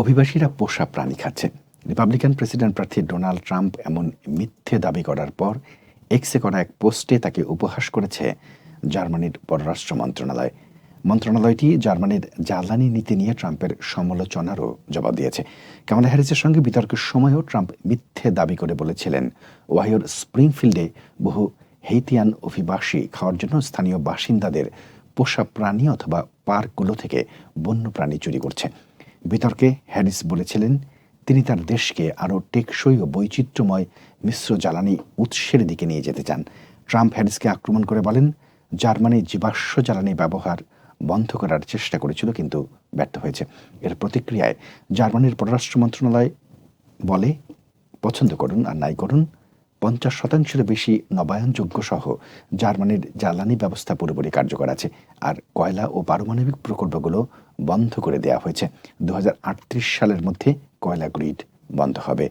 অভিবাসীরা পোষা প্রাণী খাচ্ছে রিপাবলিকান প্রেসিডেন্ট প্রার্থী ডোনাল্ড ট্রাম্প এমন মিথ্যে দাবি করার পর এক্সে করা এক পোস্টে তাকে উপহাস করেছে জার্মানির পররাষ্ট্র মন্ত্রণালয়। মন্ত্রণালয়টি জার্মানির জ্বালানি নীতি নিয়ে ট্রাম্পের সমালোচনারও জবাব দিয়েছে। কামালা হ্যারিসের সঙ্গে বিতর্কের সময়ও ট্রাম্প মিথ্যে দাবি করে বলেছিলেন। ওয়াহিওর স্প্রিংফিল্ডে বহু হেইতিয়ান অভিবাসী খাওয়ার জন্য স্থানীয় বাসিন্দাদের পোষা প্রাণী অথবা পার্কগুলো থেকে বন্য প্রাণী চুরি করছে। বিতর্কে হ্যারিস বলেছিলেন, তিনি তার দেশকে আরও টেকসই ও বৈচিত্র্যময় মিশ্র জ্বালানি উৎসের দিকে নিয়ে যেতে চান। ট্রাম্প হ্যারিসকে আক্রমণ করে বলেন, জার্মানি জীবাশ্ম জ্বালানি ব্যবহার বন্ধ করার চেষ্টা করেছিল কিন্তু ব্যর্থ হয়েছে। এর প্রতিক্রিয়ায় জার্মানির পররাষ্ট্র মন্ত্রণালয় বলে, পছন্দ করুন আর নাই করুন পঞ্চাশ শতাংশের বেশি নবায়নযোগ্য সহ জার্মানির জ্বালানি ব্যবস্থা পুরোপুরি কার্যকর আছে। আর কয়লা ও পারমাণবিক প্রকল্পগুলো বন্ধ করে দেওয়া হয়েছে। দু হাজার আটত্রিশ সালের মধ্যে কয়লা গ্রিড বন্ধ হবে।